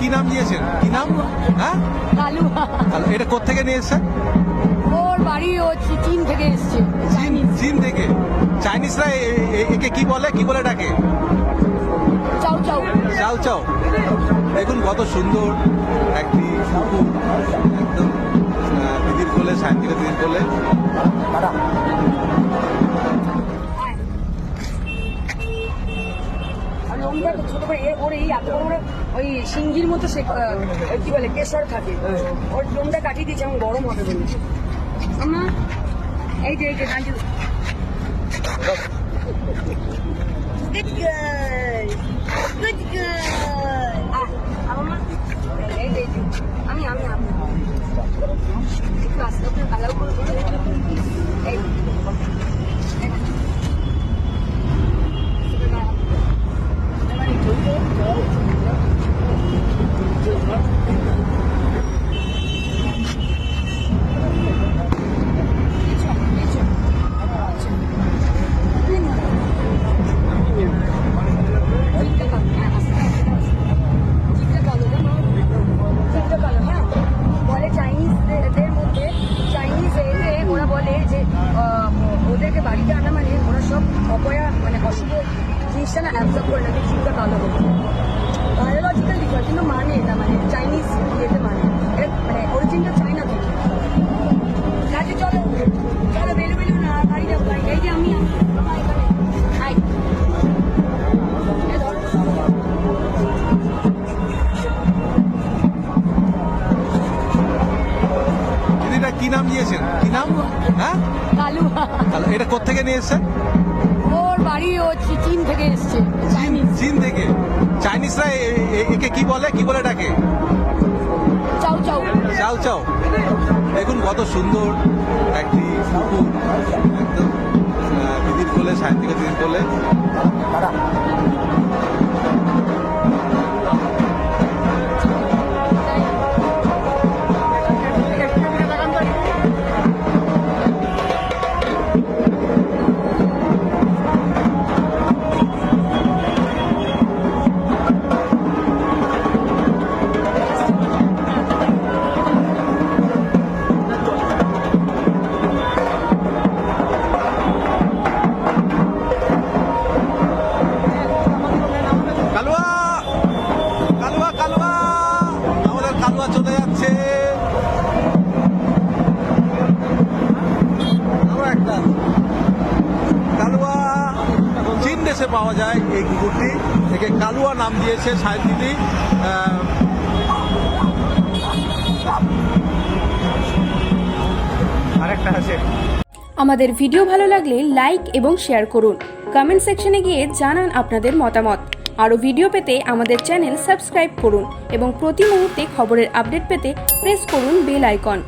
কি নাম দিয়েছেন কি নাম? হ্যাঁ? কালুয়া এটা কোত্থেকে নিয়ে এসছেন? ওর বাড়ি ও চীন থেকে এসছে। চীন চীন থেকে? চাইনিজরা একে কি বলে? কি বলে ডাকে? চাউ চাউ। চাও চাও দেখুন কত সুন্দর একটি কুকুর একদম দিদির কোলে সায়ন্তিকা দিদির কোলে। ওই সিঙ্গির মতো সে কি বলে কেশর থাকে। ওর ডোমটা কাটিয়ে দিয়েছে এবং গরম হবে বলে। আমা এই যে এই যে কাজু জিনিসটা না অ্যাবজর্ব করে নাকি চুলটা কালো হবে বায়োলজিক্যাল বিষয় কিন্তু মানে এটা মানে চাইনিজ ইয়েতে মানে এটা মানে অরিজিনটা চাইনা থেকে কাজে চলো চলো বেলু বেলু না বাড়ি যাব বাড়ি এই যে আমি হাই কি নাম দিয়েছেন কি নাম হ্যাঁ তাহলে এটা কোত্থেকে নিয়ে এসছেন বাড়ি ও চীন থেকে এসছে চীন থেকে? চাইনিজরা একে কি বলে? কি বলে ডাকে চাও চাও চাও চাও দেখুন কত সুন্দর একটি কুকুর একদম দিদির কোলে সাহিত্যিক দিদির কোলে। চীন দেশে পাওয়া যায় এই কুকুরটি একে কালুয়া নাম দিয়েছে সাহেব আরেকটা আছে। আমাদের ভিডিও ভালো লাগলে লাইক এবং শেয়ার করুন। কমেন্ট সেকশনে গিয়ে জানান আপনাদের মতামত। আরও ভিডিও পেতে আমাদের চ্যানেল সাবস্ক্রাইব করুন এবং প্রতি মুহূর্তে খবরের আপডেট পেতে প্রেস করুন বেল আইকন।